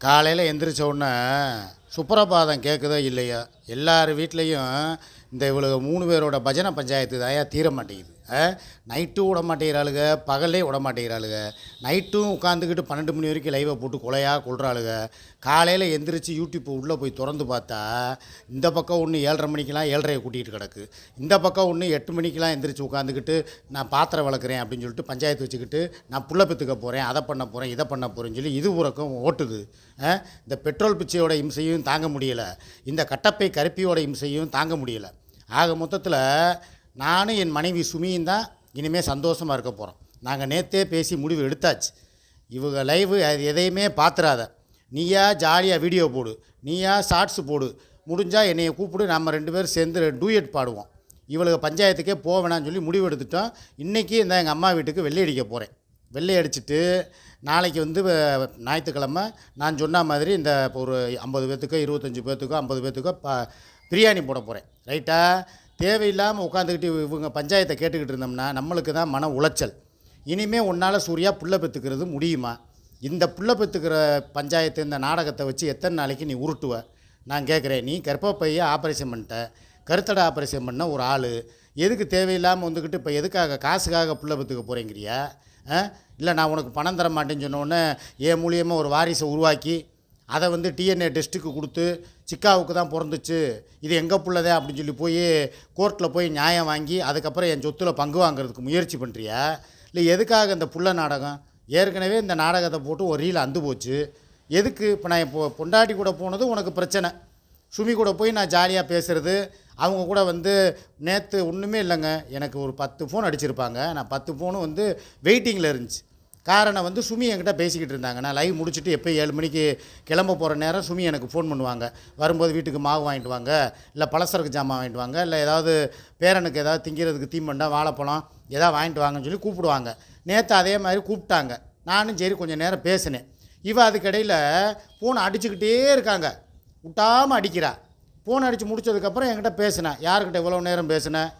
காலையில் எந்திரிச்ச உடனே சுப்ரபாதம் கேட்குதோ இல்லையோ? எல்லார் வீட்லேயும் இந்த இவ்வளோ மூணு பேரோட பஜனை பஞ்சாயத்து தாயா தீர மாட்டேங்குது. நைட்டும் விட மாட்டேங்கிறாளுங்க பகல்லே விட மாட்டேங்கிறாளுங்க நைட்டும் உட்காந்துக்கிட்டு பன்னெண்டு மணி வரைக்கும் லைவை போட்டு கொலையாக கொள்கிறாளுக காலையில் எந்திரிச்சு யூடியூப் உள்ளே போய் திறந்து பார்த்தா இந்த பக்கம் ஒன்று ஏழரை மணிக்கெலாம் ஏழரையை கூட்டிகிட்டு கிடக்கு. இந்த பக்கம் ஒன்று எட்டு மணிக்கெலாம் எந்திரிச்சு உட்காந்துக்கிட்டு நான் பாத்திரம் வளர்க்குறேன் அப்படின்னு சொல்லிட்டு பஞ்சாயத்து வச்சுக்கிட்டு நான் புள்ள பெற்றுக்க போகிறேன் அதை பண்ண போகிறேன் இதை பண்ண போகிறேன்னு சொல்லி இது உறக்கம் ஓட்டுது. இந்த பெட்ரோல் பிச்சையோட இம்சையும் தாங்க முடியலை. இந்த கட்டப்பை கருப்பியோட இம்சையும் தாங்க முடியலை. ஆக மொத்தத்தில் நானும் என் மனைவி சுமியும் தான் இனிமேல் சந்தோஷமாக இருக்க போகிறோம் நாங்கள் நேற்றே பேசி முடிவு எடுத்தாச்சு. இவங்க லைவு அது எதையுமே பார்த்துறாத நீயா ஜாலியாக வீடியோ போடு. நீயா ஷார்ட்ஸ் போடு. முடிஞ்சால் என்னையை கூப்பிடு. நம்ம ரெண்டு பேரும் சேர்ந்து டூயட் பாடுவோம். இவளுக்கு பஞ்சாயத்துக்கே போவேணான்னு சொல்லி முடிவு எடுத்துட்டோம். இன்றைக்கி இந்த எங்கள் அம்மா வீட்டுக்கு வெள்ளை அடிக்க போகிறேன் வெள்ளை அடிச்சிட்டு நாளைக்கு வந்து ஞாயிற்றுக்கிழமை நான் சொன்ன மாதிரி இந்த இப்போ ஒரு ஐம்பது பேர்த்துக்கோ இருபத்தஞ்சி பேர்த்துக்கோ ஐம்பது பேர்த்துக்கோ ப பிரியாணி போட போகிறேன் ரைட்டாக தேவையில்லாமல் உட்காந்துக்கிட்டு இவங்க பஞ்சாயத்தை கேட்டுக்கிட்டு இருந்தோம்னா நம்மளுக்கு தான் மன உளைச்சல். இனிமேல் உன்னால் சூர்யா புள்ள பெற்றுக்கிறது முடியுமா? இந்த புள்ள பெற்றுக்கிற பஞ்சாயத்து இந்த நாடகத்தை வச்சு எத்தனை நாளைக்கு நீ உருட்டுவ? நான் கேட்குறேன் நீ கர்ப்பப்பையை ஆப்ரேஷன் பண்ணிட்ட. கருத்தடை ஆப்ரேஷன் பண்ண ஒரு ஆள். எதுக்கு தேவையில்லாமல் வந்துக்கிட்டு இப்போ எதுக்காக காசுக்காக புள்ள பெற்றுக்க போகிறேங்கிறியா இல்லை நான் உனக்கு பணம் தர மாட்டேன்னு சொன்னோன்னே என் மூலியமாக ஒரு வாரிசை உருவாக்கி அதை வந்து டிஎன்ஏ டெஸ்ட்டுக்கு கொடுத்து சிக்காவுக்கு தான் பிறந்துச்சு. இது எங்கே புள்ளதே அப்படின்னு சொல்லி போய் கோர்ட்டில் போய் நியாயம் வாங்கி அதுக்கப்புறம் என் சொத்துல பங்கு வாங்குறதுக்கு முயற்சி பண்ணுறியா இல்லை எதுக்காக இந்த புள்ள நாடகம்? ஏற்கனவே இந்த நாடகத்தை போட்டு ஒரு ரீல் அந்து போச்சு. எதுக்கு? இப்போ நான் இப்போ பொண்டாட்டி கூட போனது உனக்கு பிரச்சனை. சுமி கூட போய் நான் ஜாலியாக பேசுகிறது அவங்க கூட வந்து நேற்று ஒன்றுமே இல்லைங்க. எனக்கு ஒரு பத்து ஃபோன் அடிச்சிருப்பாங்க. நான் பத்து ஃபோனும் வந்து வெயிட்டிங்கில் இருந்துச்சு. காரணம் வந்து சுமி என்கிட்ட பேசிக்கிட்டு இருந்தாங்க. நான் லைவ் முடிச்சுட்டு எப்போ ஏழு மணிக்கு கிளம்ப போகிற நேரம் சுமி எனக்கு ஃபோன் பண்ணுவாங்க. வரும்போது வீட்டுக்கு மாவு வாங்கிட்டு வாங்க இல்லை பலசரக்கு ஜாமான் வாங்கிட்டு வாங்க இல்லை ஏதாவது பேரனுக்கு ஏதாவது திங்கிறதுக்கு தீம்பண்டா வாழைப்பழம் ஏதாவது வாங்கிட்டு வாங்கன்னு சொல்லி கூப்பிடுவாங்க. நேற்று அதே மாதிரி கூப்பிட்டாங்க. நானும் சரி கொஞ்சம் நேரம் பேசினேன். இவள் அதுக்கடையில் ஃபோன் அடிச்சுக்கிட்டே இருக்காங்க. விட்டாமல் அடிக்கிறா. ஃபோன் அடித்து முடிச்சதுக்கப்புறம் என்கிட்ட பேசினேன் யாருக்கிட்ட இவ்வளோ நேரம் பேசினேன்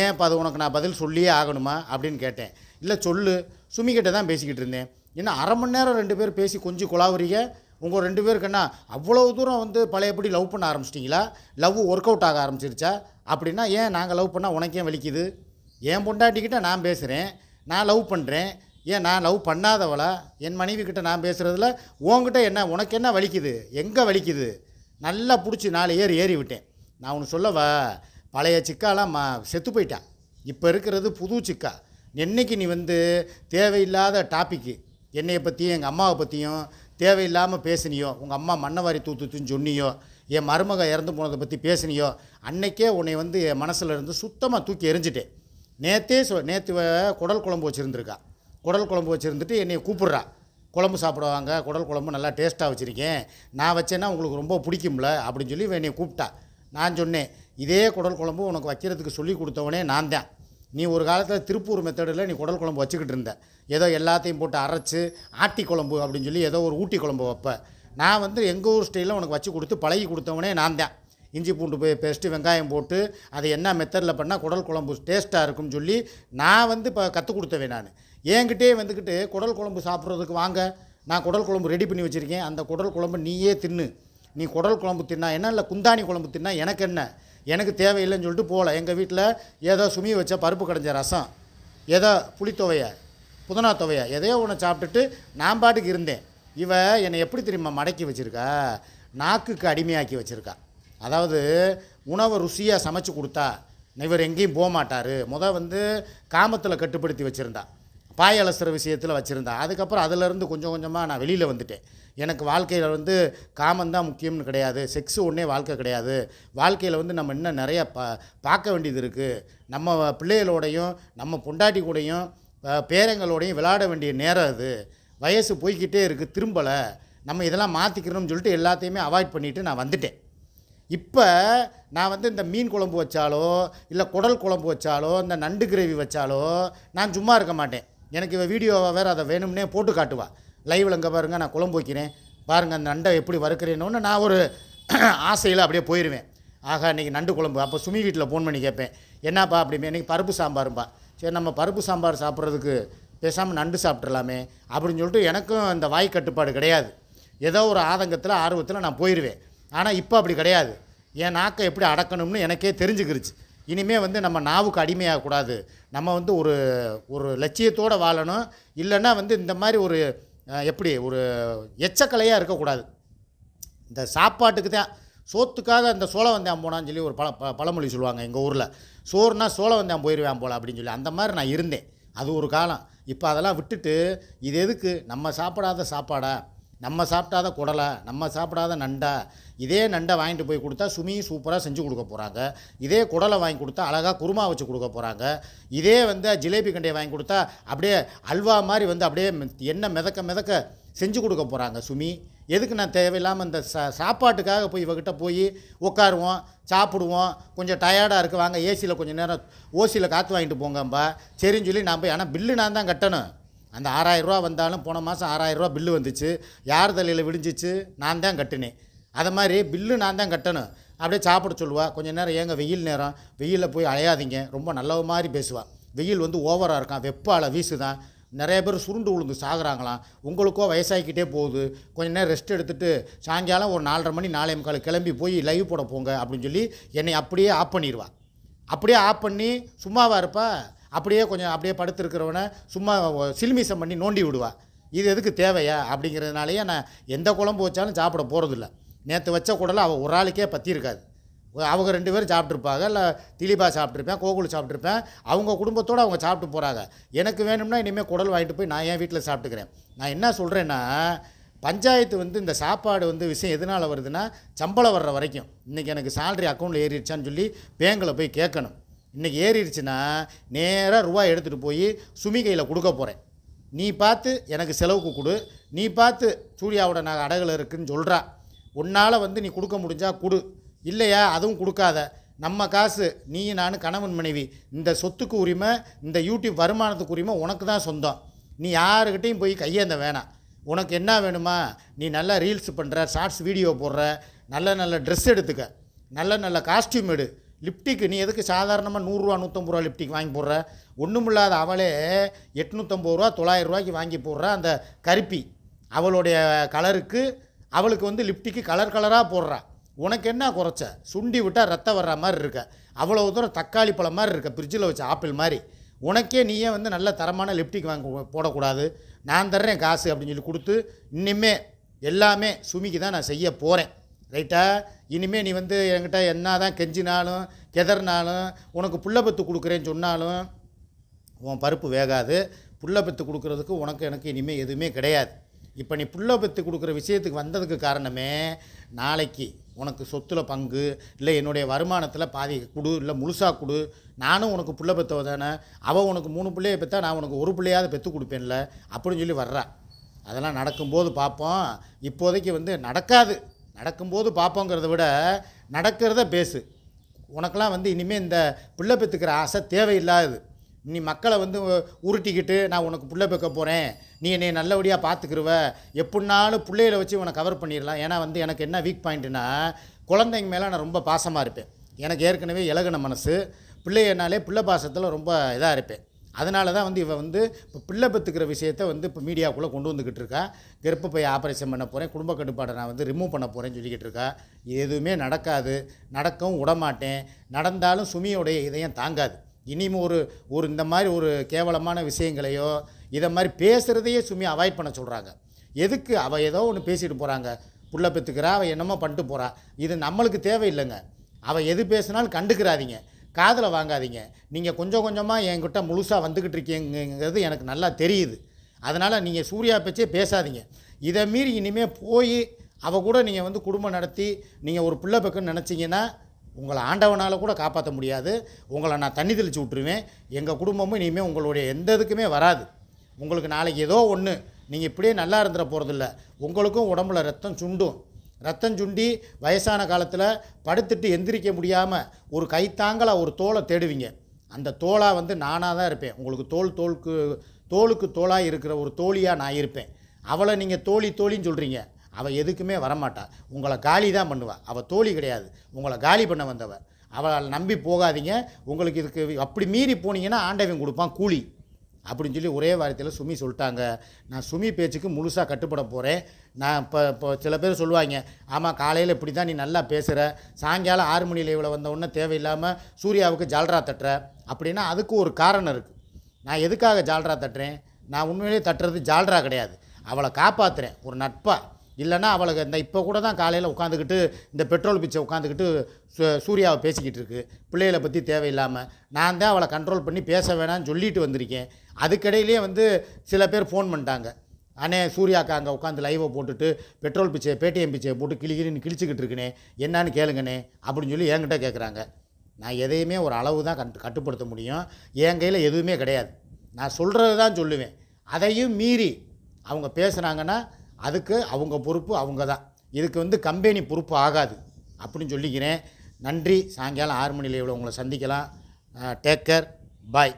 ஏன் இப்போ அது உனக்கு நான் பதில் சொல்லியே ஆகணுமா? அப்படின்னு கேட்டேன். இல்லை சொல்லு. சுமிக்கிட்ட தான் பேசிக்கிட்டு இருந்தேன். என்ன அரை மணி நேரம் ரெண்டு பேர் பேசி கொஞ்சம் குழாவுறீங்க உங்கள் ரெண்டு பேருக்கு என்ன அவ்வளோ தூரம் வந்து பழையபடி லவ் பண்ண ஆரம்பிச்சிட்டிங்களா? லவ் ஒர்க் அவுட் ஆக ஆரம்பிச்சிருச்சா? அப்படின்னா ஏன் நாங்கள் லவ் பண்ணால் உனக்கே வலிக்குது? என் பொண்டாட்டிக்கிட்ட நான் பேசுகிறேன் நான் லவ் பண்ணுறேன் ஏன் நான் லவ் பண்ணாதவளா? என் மனைவிக்கிட்ட நான் பேசுகிறதுல உன்கிட்ட என்ன உனக்கு என்ன வலிக்குது? எங்கே வலிக்குது? நல்லா பிடிச்சி நாலு ஏறி ஏறி விட்டேன். நான் உனக்கு சொல்லவா? பழைய சிக்காலாம் மா செத்து போயிட்டான் இப்போ இருக்கிறது புது சிக்கா. என்னைக்கு நீ வந்து தேவையில்லாத டாப்பிக்கு என்னையை பற்றியும் எங்கள் அம்மாவை பற்றியும் தேவையில்லாமல் பேசுனியோ உங்கள் அம்மா மண்ணவாரி தூத்துத்துன்னு சொன்னியோ என் மருமக இறந்து போனதை பற்றி பேசுனியோ அன்னைக்கே உன்னை வந்து என் மனசில் இருந்து சுத்தமாக தூக்கி எரிஞ்சிட்டேன். நேற்றே சொ நேற்று குடல் குழம்பு வச்சுருந்துருக்கா. குடல் குழம்பு வச்சுருந்துட்டு என்னை கூப்பிட்றா. குழம்பு சாப்பிடுவாங்க குடல் குழம்பு நல்லா டேஸ்ட்டாக வச்சுருக்கேன். நான் வச்சேன்னா உங்களுக்கு ரொம்ப பிடிக்கும்ல அப்படின்னு சொல்லி என்னை கூப்பிட்டா. நான் சொன்னேன் இதே குடல் குழம்பு உனக்கு வைக்கிறதுக்கு சொல்லி கொடுத்தவனே நான் தான் நீ ஒரு காலத்தில் திருப்பூர் மெத்தடில் நீ குடல் குழம்பு வச்சுக்கிட்டு இருந்த. ஏதோ எல்லாத்தையும் போட்டு அரைச்சி ஆட்டி குழம்பு அப்படின்னு சொல்லி ஏதோ ஒரு ஊட்டி குழம்பு வைப்பேன் நான் வந்து எங்கள் ஊர் ஸ்டைலில் உனக்கு வச்சு கொடுத்து பழகி கொடுத்தவனே நான் தான். இஞ்சி பூண்டு போய் பேஸ்ட்டு வெங்காயம் போட்டு அதை என்ன மெத்தடில் பண்ணால் குடல் குழம்பு டேஸ்ட்டாக இருக்கும்னு சொல்லி நான் வந்து இப்போ கற்றுக் கொடுத்தவேன் நான். என்கிட்டே வந்துக்கிட்டு குடல் குழம்பு சாப்பிட்றதுக்கு வாங்க. நான் குடல் குழம்பு ரெடி பண்ணி வச்சுருக்கேன். அந்த குடல் குழம்பு நீயே தின்னு. நீ குடல் குழம்பு தின்னா என்ன? இல்லை குந்தாணி குழம்பு தின்னா எனக்கு என்ன? எனக்கு தேவையில்லைன்னு சொல்லிட்டு போகல. எங்கள் வீட்டில் ஏதோ சுமி வச்ச பருப்பு கடைஞ்ச ரசம் ஏதோ புளித்தொவையை புதினா துவைய எதையோ ஒன்று சாப்பிட்டுட்டு நான் பாட்டுக்கு இருந்தேன். இவ என்னை எப்படி தெரியுமா மடக்கி வச்சுருக்கா? நாக்குக்கு அடிமையாக்கி வச்சுருக்கா. அதாவது உணவை ருசியாக சமைச்சு கொடுத்தா இவர் எங்கேயும் போக மாட்டார் முத வந்து காமத்தில் கட்டுப்படுத்தி வச்சுருந்தா. பாய் அலசுகிற விஷயத்தில் வச்சுருந்தேன் அதுக்கப்புறம் அதிலேருந்து கொஞ்சம் கொஞ்சமாக நான் வெளியில் வந்துட்டேன். எனக்கு வாழ்க்கையில் வந்து காமந்தான் முக்கியம்னு கிடையாது. செக்ஸு ஒன்றே வாழ்க்கை கிடையாது. வாழ்க்கையில் வந்து நம்ம இன்னும் நிறைய பா பார்க்க வேண்டியது இருக்குது நம்ம பிள்ளைகளோடையும் நம்ம பொண்டாட்டி கூடையும் பேரங்களோடையும் விளையாட வேண்டிய நேரம் அது. வயசு போய்கிட்டே இருக்குது திரும்பலை. நம்ம இதெல்லாம் மாற்றிக்கிறோம்னு சொல்லிட்டு எல்லாத்தையுமே அவாய்ட் பண்ணிவிட்டு நான் வந்துட்டேன். இப்போ நான் வந்து இந்த மீன் குழம்பு வச்சாலோ இல்லை குடல் குழம்பு வச்சாலோ இந்த நண்டு கிரேவி வச்சாலோ நான் சும்மா இருக்க மாட்டேன். எனக்கு இவ வீடியோவை வேறு அதை வேணும்னே போட்டு காட்டுவா. லைவில் இங்கே பாருங்கள் நான் குழம்பு வைக்கிறேன். பாருங்கள் அந்த நண்டை எப்படி வறுக்கிறேன்னு நான் ஒரு ஆசையில் அப்படியே போயிடுவேன் ஆகா இன்றைக்கி நண்டு குழம்பு. அப்போ சுமி வீட்டில் ஃபோன் பண்ணி கேட்பேன். என்னப்பா அப்படிமே? இன்றைக்கி பருப்பு சாம்பாரும்பா. சரி நம்ம பருப்பு சாம்பார் சாப்பிட்றதுக்கு பேசாமல் நண்டு சாப்பிட்றலாமே அப்படின்னு சொல்லிட்டு எனக்கும் இந்த வாய் கட்டுப்பாடு கிடையாது. ஏதோ ஒரு ஆதங்கத்தில் ஆர்வத்தில் நான் போயிடுவேன் ஆனால் இப்போ அப்படி கிடையாது. என் நாக்கை எப்படி அடக்கணும்னு எனக்கே தெரிஞ்சுக்கிருச்சு. இனிமேல் வந்து நம்ம நாவுக்கு அடிமையாகக்கூடாது. நம்ம வந்து ஒரு ஒரு லட்சியத்தோடு வாழணும். இல்லைன்னா வந்து இந்த மாதிரி ஒரு எப்படி ஒரு எச்சக்கலையாக இருக்கக்கூடாது. இந்த சாப்பாட்டுக்கு தான் சோத்துக்காக இந்த சோளம் வந்தேன் போனான்னு சொல்லி ஒரு பழ ப- பழமொழி சொல்லுவாங்க எங்கள் ஊரில். சோறுனா சோளம் வந்தேன் போயிடுவேன் போல அப்படின்னு சொல்லி அந்த மாதிரி நான் இருந்தேன். அது ஒரு காலம். இப்போ அதெல்லாம் விட்டுட்டு இது எதுக்கு? நம்ம சாப்பிடாத சாப்பாடா? நம்ம சாப்பிடாத குடலை நம்ம சாப்பிடாத நண்டா இதே நண்டை வாங்கிட்டு போய் கொடுத்தா சுமி சூப்பராக செஞ்சு கொடுக்க போகிறாங்க இதே குடலை வாங்கி கொடுத்தா அழகாக குருமா வச்சு கொடுக்க போகிறாங்க இதே வந்து ஜிலேபி கண்டையை வாங்கி கொடுத்தா அப்படியே அல்வா மாதிரி வந்து அப்படியே எண்ணெய் மிதக்க மிதக்க செஞ்சு கொடுக்க போகிறாங்க சுமி. எதுக்கு நான் தேவையில்லாமல் இந்த சா சாப்பாட்டுக்காக போய் இவகிட்ட போய் உட்காருவோம் சாப்பிடுவோம் கொஞ்சம் டயர்டாக இருக்குது வாங்க ஏசியில் கொஞ்சம் நேரம் ஓசியில் காற்று வாங்கிட்டு போங்கம்பா. சரின்னு சொல்லி நான் போய் ஆனால் பில்லு நான் தான் கட்டணும். அந்த ஆறாயிரரூவா வந்தாலும் போன மாதம் ஆறாயிரரூவா பில்லு வந்துச்சு. யார் தலையில் விடிஞ்சிச்சு நான் தான் கட்டினேன். அதை மாதிரி பில்லு நான் தான் கட்டணும். அப்படியே சாப்பிட சொல்லுவாள் கொஞ்ச நேரம் ஏங்க வெயில் நேரம். வெயிலில் போய் அலையாதீங்க. ரொம்ப நல்ல மாதிரி பேசுவாள் வெயில் வந்து ஓவராக இருக்கான். வெப்பால் வீசுதான். நிறைய பேர் சுருண்டு உளுந்து சாகுறாங்களாம். உங்களுக்கோ வயசாகிக்கிட்டே போகுது. கொஞ்ச நேரம் ரெஸ்ட் எடுத்துட்டு சாயங்காலம் ஒரு நாலரை மணி நாலே முக்கால் கிளம்பி போய் லைவ் போட போங்க அப்படின்னு சொல்லி என்னை அப்படியே ஆஃப் பண்ணிடுவா அப்படியே ஆஃப் பண்ணி சும்மாவா இருப்பா? அப்படியே கொஞ்சம் அப்படியே படுத்துருக்கிறவனை சும்மா சில்மிசம் பண்ணி நோண்டி விடுவா. இது எதுக்கு தேவையா? அப்படிங்கிறதுனாலயே நான் எந்த குழம்பு வச்சாலும் சாப்பிட போகிறதில்ல நேற்று வச்ச குடலை அவள் ஒரு ஆளுக்கே பற்றி இருக்காது அவங்க ரெண்டு பேரும் சாப்பிட்ருப்பாங்க இல்லை திலீபா சாப்பிட்ருப்பேன் கோகுல் சாப்பிட்ருப்பேன் அவங்க குடும்பத்தோடு அவங்க சாப்பிட்டு போகிறாங்க எனக்கு வேணும்னா இனிமேல் குடல் வாங்கிட்டு போய் நான் என் வீட்டில் சாப்பிட்டுக்கிறேன். நான் என்ன சொல்கிறேன்னா பஞ்சாயத்து வந்து இந்த சாப்பாடு வந்து விஷயம் எதனால் வருதுன்னா சம்பளம் வர்ற வரைக்கும். இன்றைக்கி எனக்கு சேலரி அக்கௌண்ட்டில் ஏறிடுச்சான்னு சொல்லி பேங்கில் போய் கேட்கணும். இன்றைக்கி ஏறிடுச்சுன்னா நேராக ரூபா எடுத்துகிட்டு போய் சுமி கையில் கொடுக்க போகிறேன் நீ பார்த்து எனக்கு செலவுக்கு கொடு. நீ பார்த்து சூர்யாவோட நான் அடகுல இருக்குன்னு சொல்கிறா உன்னால் வந்து நீ கொடுக்க முடிஞ்சால் கொடு. இல்லையா அதுவும் கொடுக்காத. நம்ம காசு நீ நான் கணவன் மனைவி இந்த சொத்துக்கு உரிமை இந்த யூடியூப் வருமானத்துக்கு உரிமை உனக்கு தான் சொந்தம். நீ யாருக்கிட்டையும் போய் கையேந்த வேணாம். உனக்கு என்ன வேணுமா? நீ நல்லா ரீல்ஸ் பண்ணுற ஷார்ட்ஸ் வீடியோ போடுற நல்ல நல்ல ட்ரெஸ் எடுத்துக்க. நல்ல நல்ல காஸ்டியூம் எடு. லிப்டிக்கு நீ எதுக்கு சாதாரணமாக நூறுரூவா நூற்றம்பது ரூபா லிப்டிக் வாங்கி போடுற? ஒன்றுமில்லாத அவளே எட்நூற்றம்பது ரூபா தொள்ளாயிரம் ரூபாய்க்கு வாங்கி போடுற அந்த கருப்பி. அவளுடைய கலருக்கு அவளுக்கு வந்து லிப்டிக்கு கலர் கலராக போடுறா. உனக்கு என்ன குறைச்ச? சுண்டி விட்டால் ரத்தம் வர்ற மாதிரி இருக்க. அவ்வளோ தூரம் தக்காளி பழம் மாதிரி இருக்க. ஃப்ரிட்ஜில் வச்ச ஆப்பிள் மாதிரி. உனக்கே நீயே வந்து நல்ல தரமான லிப்டிக் வாங்க போடக்கூடாது. நான் தர்றேன் காசு அப்படின்னு சொல்லி கொடுத்து இன்னுமே எல்லாமே சுமிக்கு தான் நான் செய்ய போகிறேன் ரைட்டா? இனிமேல் நீ வந்து என்கிட்ட என்ன தான் கெஞ்சினாலும் கெதறினாலும் உனக்கு புள்ள பத்து கொடுக்குறேன்னு சொன்னாலும் உன் பருப்பு வேகாது. புள்ள பத்து கொடுக்குறதுக்கு உனக்கு எனக்கு இனிமேல் எதுவுமே கிடையாது. இப்போ நீ புள்ள பத்து கொடுக்குற விஷயத்துக்கு வந்ததுக்கு காரணமே நாளைக்கு உனக்கு சொத்துல பங்கு இல்லை என்னுடைய வருமானத்தில் பாதி கொடு இல்லை முழுசாக கொடு. நானும் உனக்கு புள்ள பெற்றவ தானே. அவள் உனக்கு மூணு பிள்ளையை பெற்றா நான் உனக்கு ஒரு பிள்ளையாவது பெற்று கொடுப்பேன்ல அப்படின்னு சொல்லி வர்றா. அதெல்லாம் நடக்கும்போது பார்ப்போம். இப்போதைக்கு வந்து நடக்காது. நடக்கும்போது பார்ப்போங்கிறத விட நடக்கிறத பேசு. உனக்கெல்லாம் வந்து இனிமேல் இந்த பிள்ளை பெற்றுக்கிற ஆசை தேவையில்லாது. நீ மக்களை வந்து உருட்டிக்கிட்டு நான் உனக்கு பிள்ளை பெக்க போகிறேன் நீ என்னை நல்லபடியாக பார்த்துக்கிருவ எப்படினாலும் பிள்ளையில வச்சு உனக்கு கவர் பண்ணிடலாம். ஏன்னா வந்து எனக்கு என்ன வீக் பாயிண்ட்டுனா குழந்தைங்க மேலே நான் ரொம்ப பாசமாக இருப்பேன். எனக்கு ஏற்கனவே இலகுன மனசு. பிள்ளையனாலே பிள்ளை பாசத்தில் ரொம்ப இதாக இருப்பேன். அதனால தான் வந்து இவ வந்து இப்போ பிள்ளை பெற்றுக்கிற விஷயத்த வந்து இப்போ மீடியாக்குள்ளே கொண்டு வந்துக்கிட்டு இருக்கா. கர்ப்பப்பை ஆப்ரேஷன் பண்ண போகிறேன் குடும்ப கட்டுப்பாடை நான் வந்து ரிமூவ் பண்ண போகிறேன்னு சொல்லிக்கிட்டு இருக்கா. இது எதுவுமே நடக்காது நடக்கவும் விடமாட்டேன். நடந்தாலும் சுமியோடைய இதயம் தாங்காது. இனிமே ஒரு ஒரு இந்த மாதிரி ஒரு கேவலமான விஷயங்களையோ இதை மாதிரி பேசுகிறதையே சுமி அவாய்ட் பண்ண சொல்கிறாங்க எதுக்கு அவள் ஏதோ ஒன்று பேசிட்டு போகிறாங்க புள்ள பெற்றுக்கிறா அவள் என்னமோ பண்ணிட்டு போகிறா இது நம்மளுக்கு தேவையில்லைங்க. அவள் எது பேசினாலும் கண்டுக்கிறாதீங்க. காதில் வாங்காதீங்க. நீங்கள் கொஞ்சம் கொஞ்சமாக என்கிட்ட முழுசாக வந்துக்கிட்டு இருக்கீங்கிறது எனக்கு நல்லா தெரியுது. அதனால் நீங்கள் சூர்யா பேச்சே பேசாதீங்க. இதை மீறி இனிமேல் போய் அவள் கூட நீங்கள் வந்து குடும்பம் நடத்தி நீங்கள் ஒரு பிள்ளை பக்குன்னு நினச்சிங்கன்னா உங்களை ஆண்டவனால் கூட காப்பாற்ற முடியாது. உங்களை நான் தண்ணி தெளித்து விட்ருவேன் எங்கள் குடும்பமும் இனிமேல் உங்களுடைய எந்த இதுக்குமே வராது. உங்களுக்கு நாளைக்கு ஏதோ ஒன்று நீங்கள் இப்படியே நல்லா இருந்துட போகிறதில்ல உங்களுக்கும் உடம்புல ரத்தம் சுண்டும். ரத்தம் சுண்டி வயசான காலத்தில் படுத்துட்டு எந்திரிக்க முடியாமல் ஒரு கைத்தாங்கலா ஒரு தோலை தேடுவீங்க. அந்த தோலாக வந்து நானாக தான் இருப்பேன். உங்களுக்கு தோல் தோலுக்கு தோலுக்கு தோலாக இருக்கிற ஒரு தோழியாக நான் இருப்பேன். அவளை நீங்கள் தோழி தோழின்னு சொல்கிறீங்க அவள் எதுக்குமே வரமாட்டாள் உங்களை காலி தான் பண்ணுவாள் அவள் தோழி கிடையாது. உங்களை காலி பண்ண வந்தவ. அவளை நம்பி போகாதீங்க. உங்களுக்கு இதுக்கு அப்படி மீறி போனீங்கன்னா ஆண்டவன் கொடுப்பான் கூலி. அப்படின்னு சொல்லி ஒரே வாரத்தில் சுமி சொல்லிட்டாங்க. நான் சுமி பேச்சுக்கு முழுசாக கட்டுப்பட போகிறேன் நான் இப்போ இப்போ சில பேர் சொல்லுவாங்க ஆமாம் காலையில் இப்படி தான் நீ நல்லா பேசுகிற சாயங்காலம் ஆறு மணி லைவில் வந்த உடனே தேவையில்லாமல் சூர்யாவுக்கு ஜால்ரா தட்டுற. அப்படின்னா அதுக்கு ஒரு காரணம் இருக்குது நான் எதுக்காக ஜால்ரா தட்டுறேன்? நான் உண்மையிலேயே தட்டுறது ஜால்ரா கிடையாது. அவளை காப்பாற்றுறேன் ஒரு நட்பாக இல்லைன்னா அவளுக்கு இந்த இப்போ கூட தான் காலையில் உட்காந்துக்கிட்டு இந்த பெட்ரோல் பிச்சை உட்காந்துக்கிட்டு சூர்யாவை பேசிக்கிட்டு இருக்கு. பிள்ளைகளை பற்றி தேவையில்லாமல் நான் தான் அவளை கண்ட்ரோல் பண்ணி பேச வேணாம்னு சொல்லிட்டு வந்திருக்கேன். அதுக்கடையிலேயே வந்து சில பேர் ஃபோன் பண்ணிட்டாங்க. அண்ணே சூர்யாக்கா அங்கே உட்காந்து லைவை போட்டுட்டு பெட்ரோல் பிச்சையை பேடிஎம் பிச்சையை போட்டு கிளிகிரின்னு கிழிச்சிக்கிட்டு இருக்கனே என்னன்னு கேளுங்கண்ணே அப்படின்னு சொல்லி என்கிட்ட கேட்குறாங்க நான் எதையுமே ஒரு அளவு தான் கட்டு கட்டுப்படுத்த முடியும். என் கையில் எதுவுமே கிடையாது. நான் சொல்கிறது தான் சொல்லுவேன். அதையும் மீறி அவங்க பேசுனாங்கன்னா அதுக்கு அவங்க பொறுப்பு அவங்க தான் இதுக்கு வந்து கம்பெனி பொறுப்பு ஆகாது. அப்படின்னு சொல்லிக்கிறேன். நன்றி. சாயங்காலம் ஆறு மணியில் இவ்வளோ உங்களை சந்திக்கலாம். Take care bye